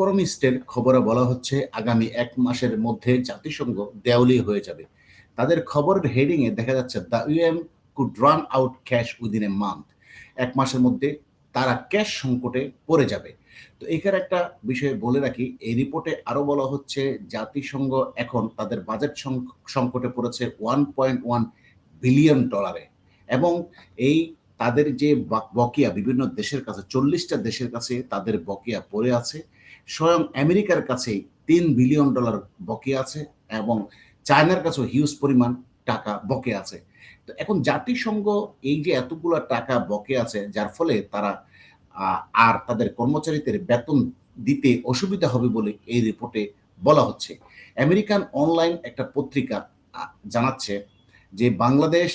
ইকোনমিস্টের খবরে বলা হচ্ছে, আগামী এক মাসের মধ্যে জাতিসংঘ দেওয়ালি হয়ে যাবে। তাদের খবরের হেডিং এ দেখা যাচ্ছে the UN could run out cash within a month এক মাসের মধ্যে তারা ক্যাশ সংকটে পড়ে যাবে। তো এখানে একটা বিষয় বলে রাখি, এই রিপোর্টে আরও বলা হচ্ছে, জাতিসংঘ এখন তাদের বাজেট সংকটে পড়েছে ওয়ান পয়েন্ট ওয়ান বিলিয়ন ডলারে এবং এই তাদের যে বকেয়া বিভিন্ন দেশের কাছে, চল্লিশটা দেশের কাছে তাদের বকেয়া পড়ে আছে। স্বয়ং আমেরিকার কাছে তিন বিলিয়ন ডলার বকে আছে এবং চায়নার কাছেও হিউজ পরিমাণ টাকা বকে আছে। তো এখন জাতিসংঘ এই যে এতগুলো টাকা বকে আছে, যার ফলে তারা আর তাদের কর্মচারীদের বেতন দিতে অসুবিধা হবে বলে এই রিপোর্টে বলা হচ্ছে। আমেরিকান অনলাইন একটা পত্রিকা জানাচ্ছে যে বাংলাদেশ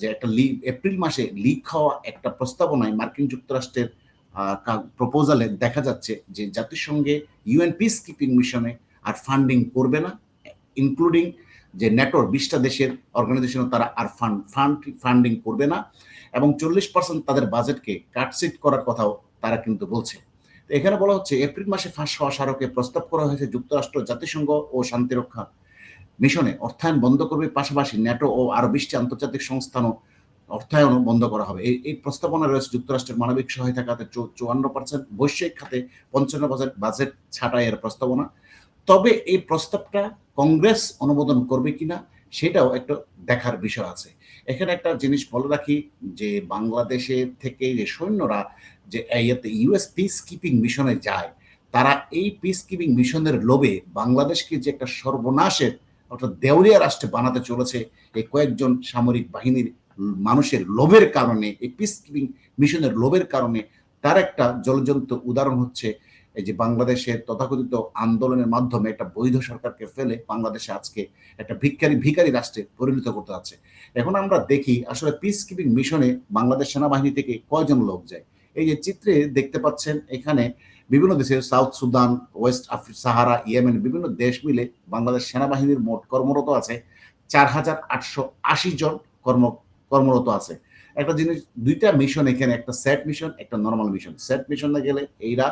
যে একটা লিগ এপ্রিল মাসে লিক হওয়া একটা প্রস্তাবনায় মার্কিন যুক্তরাষ্ট্রের প্রপোজালে দেখা যাচ্ছে যে জাতিসংঘে ইউএন পিস কিপিং মিশনে আর ফান্ডিং করবে না ইনক্লুডিং যে নেটোর বিশটা দেশের অর্গানাইজেশন তারা আর ফান্ড ফান্ড ফান্ডিং করবে না এবং চল্লিশ পার্সেন্ট তাদের বাজেটকে কাটসিট করার কথাও তারা কিন্তু বলছে। তো এখানে বলা হচ্ছে, এপ্রিল মাসে ফাঁস হওয়া স্মারকে প্রস্তাব করা হয়েছে যুক্তরাষ্ট্র, জাতিসংঘ ও শান্তিরক্ষা মিশনে অর্থায়ন বন্ধ করবে পাশাপাশি ন্যাটো ও আরও বিশটি আন্তর্জাতিক সংস্থানও অর্থায়নও বন্ধ করা হবে। এই এই প্রস্তাবনা রয়েছে যুক্তরাষ্ট্রের মানবিক সহায়তা খাতে চুয়ান্ন পার্সেন্ট বৈশ্বিক খাতে পঞ্চান্ন পার্সেন্ট বাজেট ছাঁটাইয়ের প্রস্তাবনা। তবে এই প্রস্তাবটা কংগ্রেস অনুমোদন করবে কিনা সেটাও একটা দেখার বিষয় আছে। এখানে একটা জিনিস বলে রাখি যে বাংলাদেশের থেকে যে সৈন্যরা যে ইয়েতে ইউএস পিস কিপিং মিশনে যায়, তারা এই পিস কিপিং মিশনের লোভে বাংলাদেশকে যে একটা সর্বনাশের অর্থাৎ দেউলিয়া রাষ্ট্রে বানাতে চলেছে, এই কয়েকজন সামরিক বাহিনীর মানুষের লোভের কারণে, এই পিস কিপিং মিশনের লোভের কারণে তার একটা জলজন্ত উদাহরণ হচ্ছে এই যে বাংলাদেশের তথাকথিত আন্দোলনের মাধ্যমে একটা বৈধ সরকারকে ফেলে বাংলাদেশে আজকে একটা ভিক্ষারি ভিকারি রাষ্ট্রে পরিণত করতে যাচ্ছে। এখন আমরা দেখি আসলে পিস কিপিং মিশনে বাংলাদেশ সেনাবাহিনী থেকে কয়জন লোক যায়? এই যে চিত্রে দেখতে পাচ্ছেন এখানে বিভিন্ন দেশের South Sudan, West Sahara, Yemen বিভিন্ন দেশ মিলে বাংলাদেশ সেনাবাহিনীর মোট কর্মরত আছে চার হাজার আটশো আশি জন কর্ম কর্মরত আছে। একটা জিনিস, দুইটা মিশন এখানে, একটা সেট মিশন একটা নর্মাল মিশন সেট মিশনে গেলে এইরা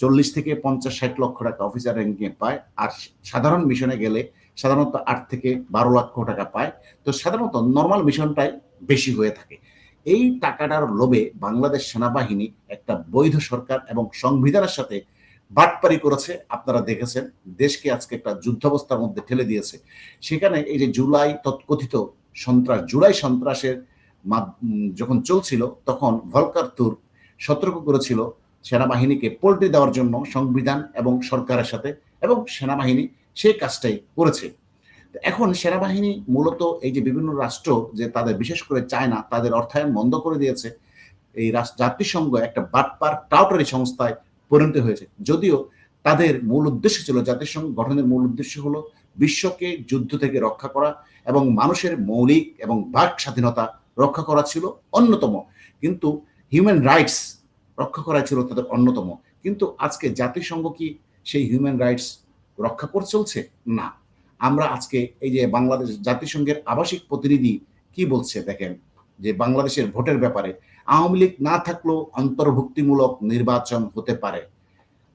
চল্লিশ থেকে পঞ্চাশ ষাট লক্ষ টাকা অফিসার র্যাঙ্কিংয়ে পায়, আর সাধারণ মিশনে গেলে সাধারণত আট থেকে বারো লক্ষ টাকা পায়। তো সাধারণত নর্মাল মিশনটাই বেশি হয়ে থাকে। এই টাকাটার লোভে বাংলাদেশ সেনাবাহিনী একটা বৈধ সরকার এবং সংবিধানের সাথে বাটপারি করেছে, আপনারা দেখেছেন। দেশকে আজকে একটা যুদ্ধাবস্থার মধ্যে ঠেলে দিয়েছে। সেখানে এই যে জুলাই তৎকথিত সন্ত্রাস, জুলাই সন্ত্রাসের যখন চলছিল, তখন ভলকার তুর সতর্ক করেছিল সেনাবাহিনীকে পল্টে দেওয়ার জন্য সংবিধান এবং সরকারের সাথে এবং সেনাবাহিনী সেই কাজটাই করেছে। এখন সেনাবাহিনী মূলত এই যে বিভিন্ন রাষ্ট্র যে তাদের বিশেষ করে চায়না, তাদের অর্থায়ন বন্ধ করে দিয়েছে, এই জাতিসংঘ একটা বাটপার টাউটারি সংস্থায় পরিণত হয়েছে। যদিও তাদের মূল উদ্দেশ্য ছিল, জাতিসংঘ গঠনের মূল উদ্দেশ্য হলো বিশ্বকে যুদ্ধ থেকে রক্ষা করা এবং মানুষের মৌলিক এবং বাক স্বাধীনতা রক্ষা করা ছিল অন্যতম। কিন্তু হিউম্যান রাইটস রক্ষা করা ছিল তাদের অন্যতম। কিন্তু আজকে জাতিসংঘ কি সেই হিউম্যান রাইটস রক্ষা করে চলছে? না। আমরা আজকে এই যে বাংলাদেশ জাতিসংঘের আবাসিক প্রতিনিধি কি বলছে দেখেন? যে বাংলাদেশের ভোটের ব্যাপারে আওয়ামী লীগ না থাকলেও অন্তর্ভুক্তিমূলক নির্বাচন হতে পারে।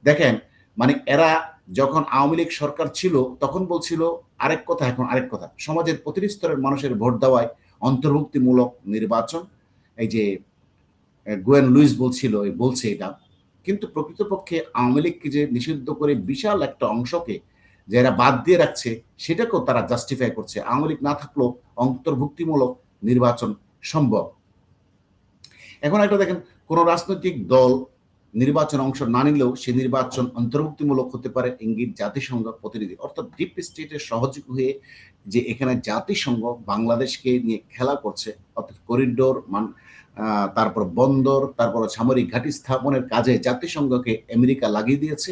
দেখেন মানে এরা যখন আওয়ামী লীগ সরকার ছিল, তখন বলছিল, আরেক কথা, এখন আরেক কথা। সমাজের প্রতিটি স্তরের মানুষের ভোট দেওয়ায় অন্তর্ভুক্তিমূলক নির্বাচন। এই যে গোয়েন লুইস বলছিল বলছে এটা। কিন্তু প্রকৃতপক্ষে আওয়ামী লীগকে যে নিষিদ্ধ করে বিশাল একটা অংশকে যারা বাদ দিয়ে রাখছে, সেটাকেও তারা জাস্টিফাই করছে। আওয়ামী লীগ না থাকলেও অন্তর্ভুক্তিমূলক নির্বাচন সম্ভব। এখন একটা দেখেন, কোন রাজনৈতিক দল নির্বাচন অংশ না নিলেও সে নির্বাচন অন্তর্ভুক্তিমূলক হতে পারে ইঙ্গিত জাতিসংঘ প্রতিনিধি অর্থাৎ ডিপ স্টেটের সহযোগী হয়ে যে এখানে জাতিসংঘ বাংলাদেশকে নিয়ে খেলা করছে, অর্থাৎ করিডোর, মান তারপর বন্দর, তারপর সামরিক ঘাঁটি স্থাপনের কাজে জাতিসংঘকে আমেরিকা লাগিয়ে দিয়েছে।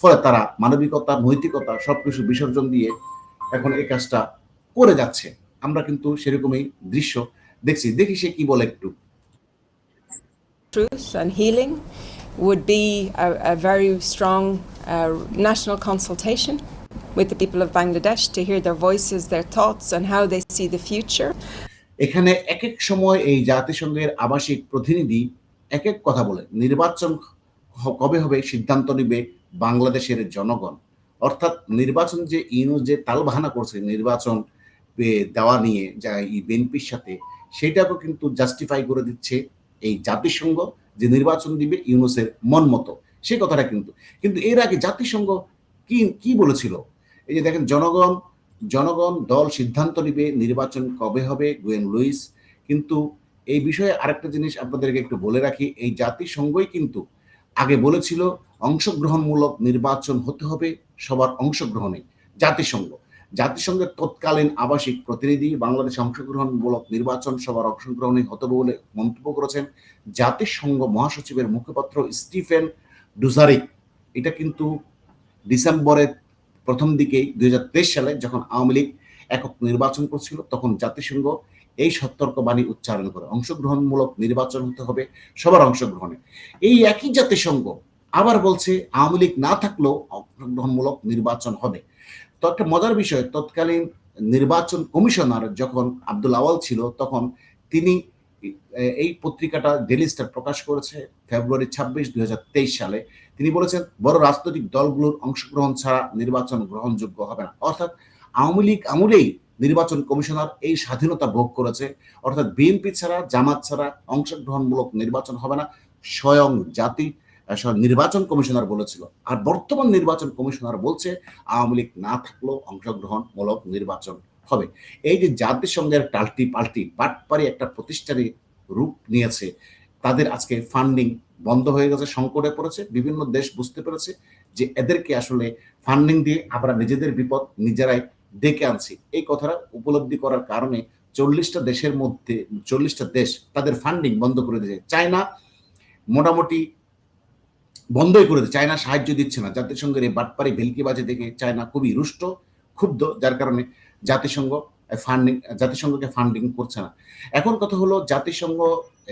ফলে তারা মানবিকতা, নৈতিকতা সবকিছু বিসর্জন দিয়ে এখন এই কাজটা করে যাচ্ছে। আমরা কিন্তু সেরকমই দৃশ্য দেখছি। দেখি সে কি বলে একটু। Truth and healing would be a, a very strong uh, national consultation with the people of Bangladesh to hear their voices, their thoughts, and how they see the future. এখানে এক এক সময় এই জাতিসংঘের আবাসিক প্রতিনিধি এক এক কথা বলে নির্বাচন কবে হবে সিদ্ধান্ত নিবে বাংলাদেশের জনগণ? অর্থাৎ নির্বাচন যে ইউনুস যে তালবাহানা করছে নির্বাচন দেওয়া নিয়ে যা এই বিএনপির সাথে সেটাকেও কিন্তু জাস্টিফাই করে দিচ্ছে এই জাতিসংঘ। যে নির্বাচন দিবে ইউনুসের মন মতো। সে কথাটা কিন্তু। কিন্তু এর আগে জাতিসংঘ কি কি বলেছিল? এই যে দেখেন, জনগণ জনগণ দল সিদ্ধান্ত নিবে নির্বাচন কবে হবে, গুয়েন লুইস। কিন্তু এই বিষয়ে আরেকটা জিনিস আপনাদেরকে একটু বলে রাখি, এই জাতিসংঘই কিন্তু আগে বলেছিল, অংশগ্রহণমূলক নির্বাচন হতে হবে, সবার অংশগ্রহণে জাতিসংঘ। জাতিসংঘের তৎকালীন আবাসিক প্রতিনিধি বাংলাদেশ অংশগ্রহণমূলক নির্বাচন সভার অংশগ্রহণে হতে বলে মন্তব্য করেছেন, জাতিসংঘ মহাসচিবের মুখপাত্র স্টিফেন ডুজারিক। এটা কিন্তু ডিসেম্বরের প্রথম দিকেই দু হাজার তেইশ সালে যখন আওয়ামী লীগ একক নির্বাচন করছিল, তখন জাতিসংঘ এই সতর্কবাণী উচ্চারণ করে, অংশগ্রহণমূলক নির্বাচন হতে হবে সবার অংশগ্রহণে। এই একই জাতিসংঘ আবার বলছে, আওয়ামী লীগ না থাকলেও অংশগ্রহণমূলক নির্বাচন হবে। তো একটা মজার বিষয়, তৎকালীন নির্বাচন কমিশনার যখন আব্দুল আওয়াল ছিল, তখন তিনি এই পত্রিকাটা ডেলি স্টার প্রকাশ করেছে ফেব্রুয়ারি ছাব্বিশ, দুই সালে। তিনি বলেছেন, বড় রাজনৈতিক দলগুলোর অংশগ্রহণ ছাড়া নির্বাচন গ্রহণযোগ্য হবে না। অর্থাৎ আওয়ামী লীগ আমলেই নির্বাচন কমিশনার এই স্বাধীনতা ভোগ করেছে। অর্থাৎ বিএনপি ছাড়া, জামাত ছাড়া অংশগ্রহণমূলক নির্বাচন হবে না। স্বয়ং জাতি নির্বাচন কমিশনার বলেছিল। আর বর্তমান নির্বাচন কমিশনার বলছে, আওয়ামী লীগ না থাকলেও অংশগ্রহণমূলক নির্বাচন হবে। এই যে জাতিসংঘের টাল্টি পাল্টি বাটপারি একটা প্রতিষ্ঠানে রূপ নিয়েছে, তাদের আজকে ফান্ডিং বন্ধ হয়ে গেছে, সংকটে পড়েছে, বিভিন্ন দেশ বুঝতে পেরেছে যে এদেরকে আসলে ফান্ডিং দিয়ে আমরা নিজেদের বিপদ নিজেরাই ডেকে আনছি। এই কথাটা উপলব্ধি করার কারণে চল্লিশটা দেশের মধ্যে, চল্লিশটা দেশ তাদের ফান্ডিং বন্ধ করে দিয়েছে। চায়না মোটামুটি বন্ধই করে দিচ্ছে। চায়না সাহায্য দিচ্ছে না। জাতিসংঘের এই বাটপারি ভেলকিবাজি দেখে চায়না খুবই রুষ্ট, ক্ষুব্ধ, যার কারণে জাতিসংঘ ফান্ডিং জাতিসংঘকে ফান্ডিং করছে না। এখন কথা হলো, জাতিসংঘ,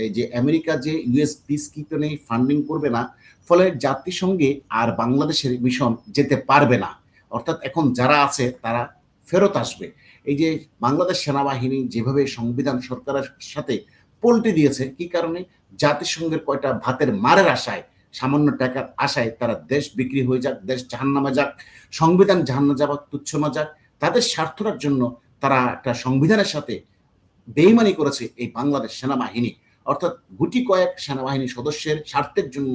এই যে আমেরিকা যে ইউএস পিস কিপনে ফান্ডিং করবে না, ফলে জাতিসংঘে আর বাংলাদেশের মিশন যেতে পারবে না। অর্থাৎ এখন যারা আছে, তারা ফেরত আসবে। এই যে বাংলাদেশ সেনাবাহিনী যেভাবে সংবিধান সরকারের সাথে পল্টি দিয়েছে, কি কারণে? জাতিসংঘের কয়টা ভাতের মারের আশায় সামান্য টাকার আশায় তারা দেশ বিক্রি হয়ে যাক, দেশ জাহান্নামে যাক, সংবিধান জাহান্না যাবাক তুচ্ছ না যাক তাদের স্বার্থটার জন্য তারা একটা সংবিধানের সাথে বেইমানি করেছে এই বাংলাদেশ সেনাবাহিনী। অর্থাৎ গুটি কয়েক সেনাবাহিনী সদস্যের স্বার্থের জন্য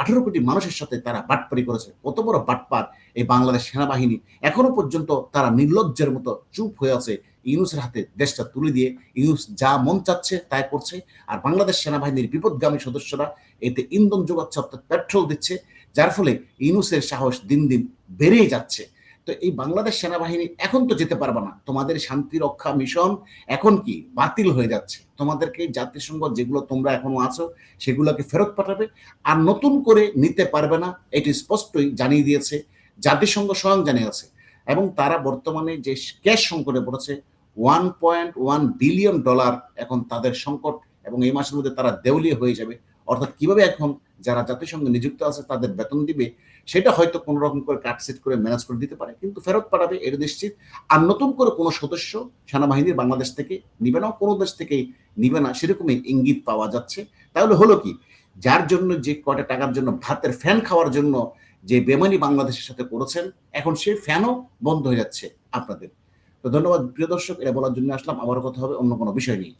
আঠারো কোটি মানুষের সাথে তারা বাটপারি করেছে। কত বড় বাটপার এই বাংলাদেশ সেনাবাহিনী? এখনও পর্যন্ত তারা নির্লজ্জের মতো চুপ হয়ে আছে। ইউনুসের হাতে দেশটা তুলে দিয়ে ইউনুস যা মন চাচ্ছে তাই করছে। আর বাংলাদেশ সেনাবাহিনীর বিপদগামী সদস্যরা এতে ইন্ধন যোগাচ্ছে, অর্থাৎ পেট্রোল দিচ্ছে, যার ফলে ইউনুসের সাহস দিন দিন বেড়েই যাচ্ছে। তো এই বাংলাদেশ সেনাবাহিনী এখন তো যেতে পারবে না। তোমাদের শান্তি রক্ষা মিশন এখন কি? বাতিল হয়ে যাচ্ছে। তোমাদেরকে জাতিসংঘ যেগুলো তোমরা এখনও আছো, সেগুলোকে ফেরত পাঠাবে। আর নতুন করে নিতে পারবে না, এটি স্পষ্টই জানিয়ে দিয়েছে জাতিসংঘ স্বয়ং জানিয়েছে এবং তারা বর্তমানে যে ক্যাশ সংকটে পড়েছে one point one billion dollar এখন তাদের সংকট, এবং এই মাসের মধ্যে তারা দেউলিয়া হয়ে যাবে। অর্থাৎ কীভাবে এখন যারা জাতিসংঘে নিযুক্ত আছে তাদের বেতন দিবে, সেটা হয়তো কোনো রকম করে কাটসেট করে ম্যানেজ করে দিতে পারে, কিন্তু ফেরত পাঠাবে, এটা নিশ্চিত। আর নতুন করে কোনো সদস্য সেনাবাহিনীর বাংলাদেশ থেকে নিবে না, কোনো দেশ থেকেই নিবে না, সেরকমই ইঙ্গিত পাওয়া যাচ্ছে। তাহলে হলো কি? যার জন্য যে কয়টা টাকার জন্য ভাতের ফ্যান খাওয়ার জন্য যে বেমানি বাংলাদেশের সাথে করেছেন, এখন সেই ফ্যানও বন্ধ হয়ে যাচ্ছে আপনাদের। তো ধন্যবাদ প্রিয় দর্শক, এটা বলার জন্য আসলাম। আবার কথা হবে অন্য কোনো বিষয় নিয়ে।